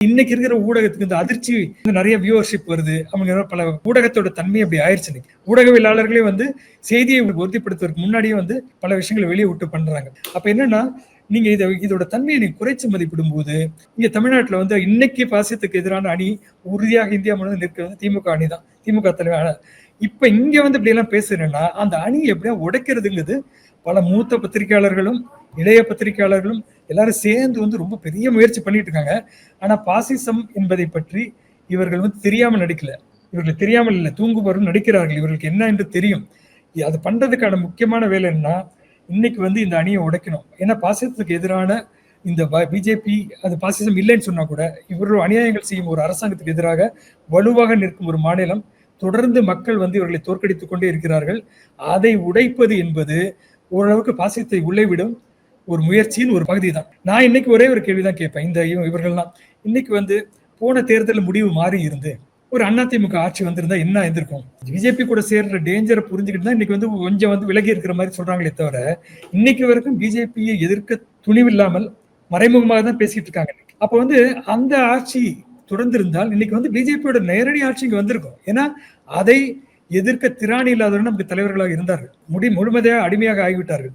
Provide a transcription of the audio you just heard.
இன்னைக்கு இருக்கிற ஊடகத்துக்கு இந்த அதிர்ச்சி நிறைய வியூவர்ஷிப் வருது அவங்க பல ஊடகத்தோட தன்மை அப்படி ஆயிடுச்சு இன்னைக்கு. ஊடகவியலாளர்களே வந்து செய்தியை உறுதிப்படுத்துவதற்கு முன்னாடியே வந்து பல விஷயங்களை வெளியே விட்டு பண்றாங்க. அப்ப என்னன்னா நீங்க இதை இதோட தன்மையை நீங்க குறைச்சு மதிப்பிடும் போது இங்க தமிழ்நாட்டில் வந்து இன்னைக்கு பாசியத்துக்கு எதிரான அணி உறுதியாக இந்தியா முழுவதும் நிற்கிறது திமுக அணி தான். திமுக தலைவர். இப்ப இங்க வந்து இப்படி எல்லாம் பேசுறேன்னா அந்த அணி எப்படியா உடைக்கிறதுங்கிறது பல மூத்த பத்திரிகையாளர்களும் இளைய பத்திரிகையாளர்களும் எல்லாரும் சேர்ந்து வந்து ரொம்ப பெரிய முயற்சி பண்ணிட்டு இருக்காங்க. ஆனா பாசிசம் என்பதை பற்றி இவர்கள் வந்து தெரியாமல் நடிக்கல. இவர்கள் தெரியாமல் இல்லை தூங்குபவரும் நடிக்கிறார்கள். இவர்களுக்கு என்ன என்று தெரியும். அது பண்றதுக்கான முக்கியமான வேலை என்னன்னா இன்னைக்கு வந்து இந்த அணியை உடைக்கணும். ஏன்னா பாசிசத்துக்கு எதிரான இந்த பிஜேபி அது பாசிசம் இல்லைன்னு சொன்னா கூட இவர்கள் அநியாயங்கள் செய்யும் ஒரு அரசாங்கத்துக்கு எதிராக வலுவாக நிற்கும் ஒரு மாநிலம் தொடர்ந்து மக்கள் வந்து இவர்களை தோற்கடித்துக் கொண்டே இருக்கிறார்கள். அதை உடைப்பது என்பது ஓரளவுக்கு பாசியத்தை உள்ளே விடும் ஒரு முயற்சியின் ஒரு பகுதி தான் நான் இன்னைக்கு ஒரே ஒரு கேள்விதான் கேட்பேன். இந்த இவர்கள்லாம் இன்னைக்கு வந்து போன தேர்தல் முடிவு மாறி இருந்து ஒரு அதிமுக ஆட்சி வந்திருந்தா என்ன இருந்திருக்கும் பிஜேபி கூட சேர்ற டேஞ்சரை புரிஞ்சுக்கிட்டு தான் இன்னைக்கு வந்து கொஞ்சம் வந்து விலகி இருக்கிற மாதிரி சொல்றாங்களே தவிர இன்னைக்கு வரைக்கும் பிஜேபியை எதிர்க்க துணிவில்லாமல் மறைமுகமாக தான் பேசிட்டு இருக்காங்க அப்போ அப்ப வந்து அந்த ஆட்சி தொடர்ந்திருந்தால் இன்னைக்கு வந்து பிஜேபியோட நேரடி ஆட்சி இங்க வந்திருக்கும். ஏன்னா அதை எதிர்க்க திராணி இல்லாதவர்கள் நமக்கு தலைவர்களாக இருந்தார்கள். முடி முழுமதையாக அடிமையாக ஆகிவிட்டார்கள்.